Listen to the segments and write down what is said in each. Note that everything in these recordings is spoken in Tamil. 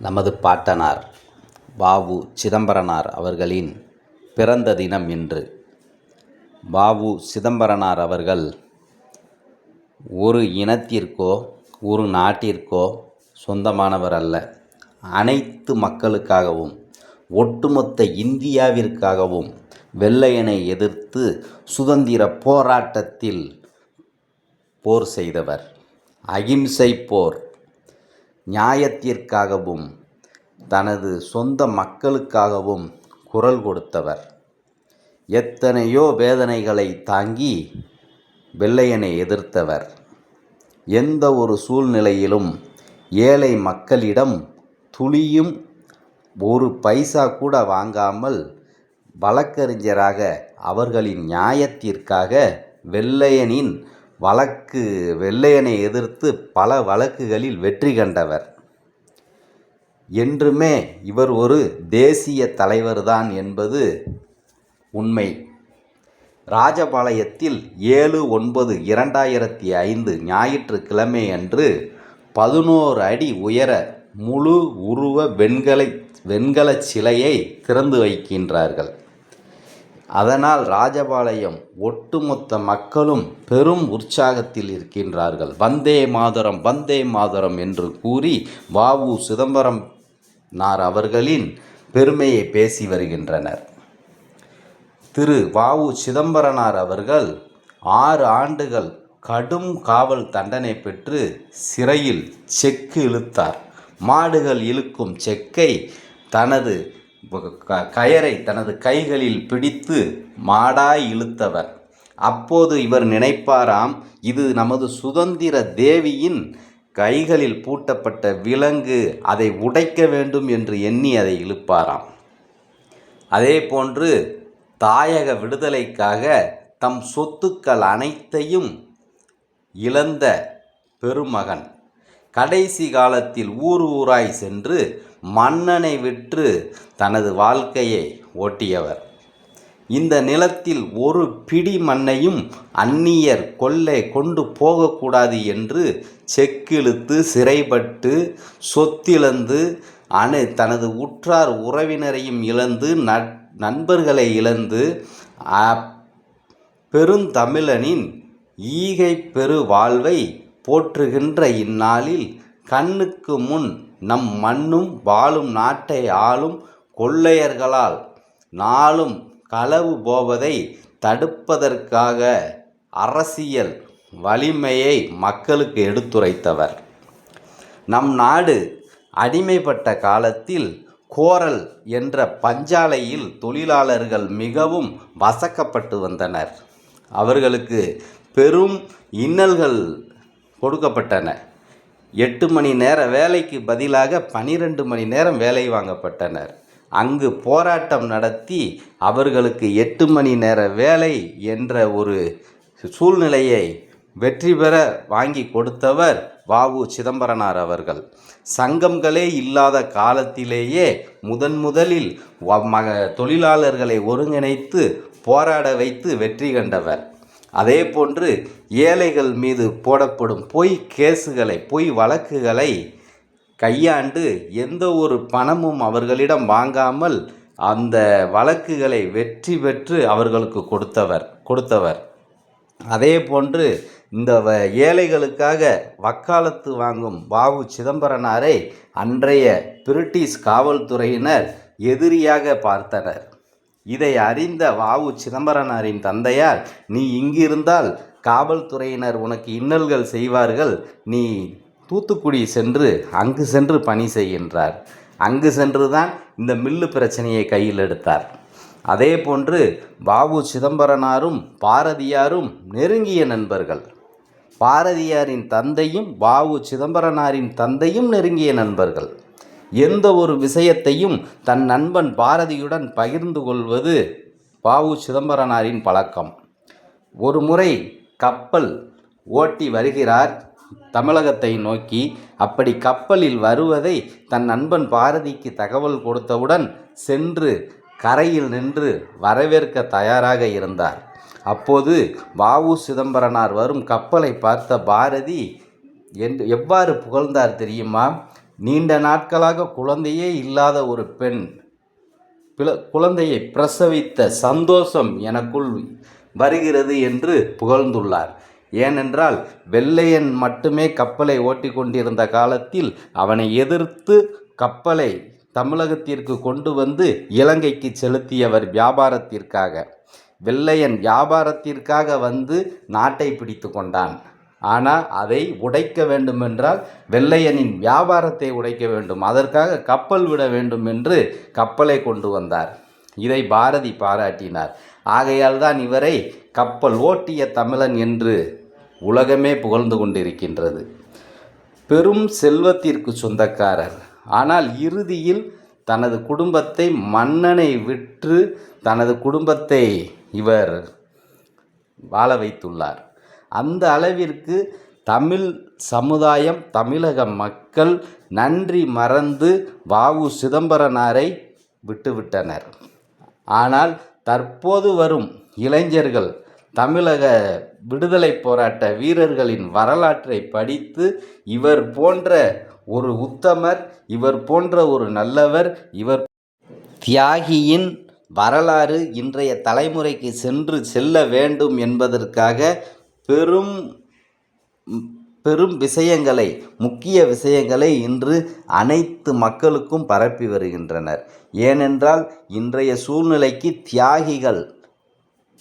நமது பாட்டனார் வ.உ. சிதம்பரனார் அவர்களின் பிறந்த தினம் இன்று. வ.உ. சிதம்பரனார் அவர்கள் ஒரு இனத்திற்கோ ஒரு நாட்டிற்கோ சொந்தமானவர் அல்ல. அனைத்து மக்களுக்காகவும் ஒட்டுமொத்த இந்தியாவிற்காகவும் வெள்ளையனை எதிர்த்து சுதந்திர போராட்டத்தில் போர் செய்தவர். அகிம்சை போர். நியாயத்திற்காகவும் தனது சொந்த மக்களுக்காகவும் குரல் கொடுத்தவர். எத்தனையோ வேதனைகளை தாங்கி வெள்ளையனை எதிர்த்தவர். எந்த ஒரு சூழ்நிலையிலும் ஏழை மக்களிடம் துளியும் ஒரு பைசா கூட வாங்காமல் வழக்கறிஞராக அவர்களின் நியாயத்திற்காக வெள்ளையனின் வழக்கு வெள்ளையனை எதிர்த்து பல வழக்குகளில் வெற்றி கண்டவர். என்றுமே இவர் ஒரு தேசிய தலைவர்தான் என்பது உண்மை. ராஜபாளையத்தில் ஏழு ஒன்பது இரண்டாயிரத்தி ஐந்து ஞாயிற்றுக்கிழமை அன்று பதினோரு அடி உயர முழு உருவ வெண்கலை வெண்கலச் சிலையை திறந்து வைக்கின்றார்கள். அதனால் ராஜபாளையம் ஒட்டுமொத்த மக்களும் பெரும் உற்சாகத்தில் இருக்கின்றார்கள். வந்தே மாதரம் வந்தே மாதரம் என்று கூறி வாவு உ. நார் அவர்களின் பெருமையை பேசி வருகின்றனர். திரு. வாவு உ. சிதம்பரனார் அவர்கள் ஆறு ஆண்டுகள் கடும் காவல் தண்டனை பெற்று சிறையில் செக்கு இழுத்தார். மாடுகள் இழுக்கும் செக்கை தனது கயரை தனது கைகளில் பிடித்து மாடாய் இழுத்தவர். அப்போது இவர் நினைப்பாராம் இது நமது சுதந்திர தேவியின் கைகளில் பூட்டப்பட்ட விலங்கு அதை உடைக்க வேண்டும் என்று எண்ணி அதை இழுப்பாராம். அதே போன்று தாயக விடுதலைக்காக தம் சொத்துக்கள் அனைத்தையும் இழந்த பெருமகன். கடைசி காலத்தில் ஊர் ஊராய் சென்று மன்னனை விற்று தனது வாழ்க்கையை ஓட்டியவர். இந்த நிலத்தில் ஒரு பிடி மண்ணையும் அந்நியர் கொள்ளை கொண்டு போகக்கூடாது என்று செக்கிழுத்து சிறைப்பட்டு சொத்திழந்து தனது உற்றார் உறவினரையும் இழந்து நண்பர்களை இழந்து பெருந்தமிழனின் ஈகை பெரு வாழ்வை போற்றுகின்ற இந்நாளில் கண்ணுக்கு முன் நம் மண்ணும் வாழும் நாட்டை ஆளும் கொள்ளையர்களால் நாளும் களவு போவதை தடுப்பதற்காக அரசியல் வலிமையை மக்களுக்கு எடுத்துரைத்தவர். நம் நாடு அடிமைப்பட்ட காலத்தில் கோரல் என்ற பஞ்சாலையில் தொழிலாளர்கள் மிகவும் வசக்கப்பட்டு வந்தனர். அவர்களுக்கு பெரும் இன்னல்கள் கொடுக்கப்பட்டன. எட்டு மணி நேர வேலைக்கு பதிலாக பனிரெண்டு மணி நேரம் வேலை வாங்கப்பட்டனர். அங்கு போராட்டம் நடத்தி அவர்களுக்கு எட்டு மணி நேர வேலை என்ற ஒரு சூழ்நிலையை வெற்றி பெற வாங்கிக் கொடுத்தவர் வாவு உ. சிதம்பரனார் அவர்கள். சங்கங்களே இல்லாத காலத்திலேயே முதன் முதலில் தொழிலாளர்களை ஒருங்கிணைத்து போராட வைத்து வெற்றி கண்டவர். அதே போன்று ஏழைகள் மீது போடப்படும் பொய் கேசுகளை பொய் வழக்குகளை கையாண்டு எந்த ஒரு பணமும் அவர்களிடம் வாங்காமல் அந்த வழக்குகளை வெற்றி பெற்று அவர்களுக்கு கொடுத்தவர் கொடுத்தவர். அதே போன்று இந்த ஏழைகளுக்காக வக்காலத்து வாங்கும் பாபு சிதம்பரனாரை அன்றைய பிரிட்டிஷ் காவல்துறையினர் எதிரியாக பார்த்தனர். இதை அறிந்த வாவு உ. சிதம்பரனாரின் தந்தையார் நீ இங்கிருந்தால் காவல்துறையினர் உனக்கு இன்னல்கள் செய்வார்கள் நீ தூத்துக்குடி சென்று அங்கு சென்று பணி செய்கின்றார் அங்கு சென்று தான் இந்த மில்லு பிரச்சனையை கையில் எடுத்தார். அதே போன்று உ. சிதம்பரனாரும் பாரதியாரும் நெருங்கிய நண்பர்கள். பாரதியாரின் தந்தையும் பாபு உ. சிதம்பரனாரின் தந்தையும் நெருங்கிய நண்பர்கள். எந்த ஒரு விஷயத்தையும் தன் நண்பன் பாரதியுடன் பகிர்ந்து கொள்வது பாவு உ. சிதம்பரனாரின் பழக்கம். ஒரு முறை கப்பல் ஓட்டி வருகிறார் தமிழகத்தை நோக்கி. அப்படி கப்பலில் வருவதை தன் நண்பன் பாரதிக்கு தகவல் கொடுத்தவுடன் சென்று கரையில் நின்று வரவேற்க தயாராக இருந்தார். அப்போது வாவு உ. சிதம்பரனார் வரும் கப்பலை பார்த்த பாரதி எவ்வாறு புகழ்ந்தார் தெரியுமா? நீண்ட நாட்களாக குழந்தையே இல்லாத ஒரு பெண் பிள குழந்தையை பிரசவித்த சந்தோஷம் எனக்குள் வருகிறது என்று புகழ்ந்துள்ளார். ஏனென்றால் வெள்ளையன் மட்டுமே கப்பலை ஓட்டி கொண்டிருந்த காலத்தில் அவனை எதிர்த்து கப்பலை தமிழகத்திற்கு கொண்டு வந்து இலங்கைக்கு செலுத்தியவர் வியாபாரத்திற்காக. வெள்ளையன் வியாபாரத்திற்காக வந்து நாட்டை பிடித்து கொண்டான். ஆனால் அதை உடைக்க வேண்டுமென்றால் வெள்ளையனின் வியாபாரத்தை உடைக்க வேண்டும். அதற்காக கப்பல் விட வேண்டும் என்று கப்பலை கொண்டு வந்தார். இதை பாரதி பாராட்டினார். ஆகையால் தான் இவரை கப்பல் ஓட்டிய தமிழன் என்று உலகமே புகழ்ந்து கொண்டிருக்கின்றது. பெரும் செல்வத்திற்கு சொந்தக்காரர். ஆனால் இறுதியில் தனது குடும்பத்தை மன்னனை விற்று தனது குடும்பத்தை இவர் வாழ வைத்துள்ளார். அந்த அளவிற்கு தமிழ் சமுதாயம் தமிழக மக்கள் நன்றி மறந்து வாவு சிதம்பரனாரை விட்டுவிட்டனர். ஆனால் தற்போது வரும் இளைஞர்கள் தமிழக விடுதலை போராட்ட வீரர்களின் வரலாற்றை படித்து இவர் போன்ற ஒரு உத்தமர் இவர் போன்ற ஒரு நல்லவர் இவர் தியாகியின் வரலாறு இன்றைய தலைமுறைக்கு சென்று செல்ல வேண்டும் என்பதற்காக பெரும் பெரும் விஷயங்களை முக்கிய விஷயங்களை இன்று அனைத்து மக்களுக்கும் பரப்பி வருகின்றனர். ஏனென்றால் இன்றைய சூழ்நிலைக்கு தியாகிகள்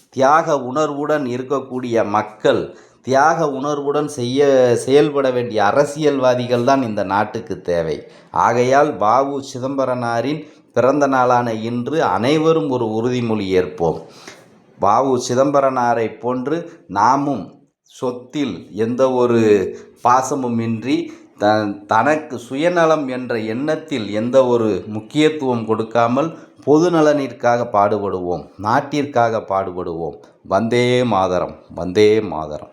தியாக உணர்வுடன் இருக்கக்கூடிய மக்கள் தியாக உணர்வுடன் செய்ய செயல்பட வேண்டிய அரசியல்வாதிகள் தான் இந்த நாட்டுக்கு தேவை. ஆகையால் பாபு சிதம்பரனாரின் பிறந்த நாளான இன்று அனைவரும் ஒரு உறுதிமொழி ஏற்போம். பாபு சிதம்பரனாரை போன்று நாமும் சொத்தில் எந்த ஒரு பாசமுமின்றி த தனக்கு சுயநலம் என்ற எண்ணத்தில் எந்த ஒரு முக்கியத்துவம் கொடுக்காமல் பொது நலனிற்காக பாடுபடுவோம் நாட்டிற்காக பாடுபடுவோம். வந்தே மாதரம் வந்தே மாதரம்.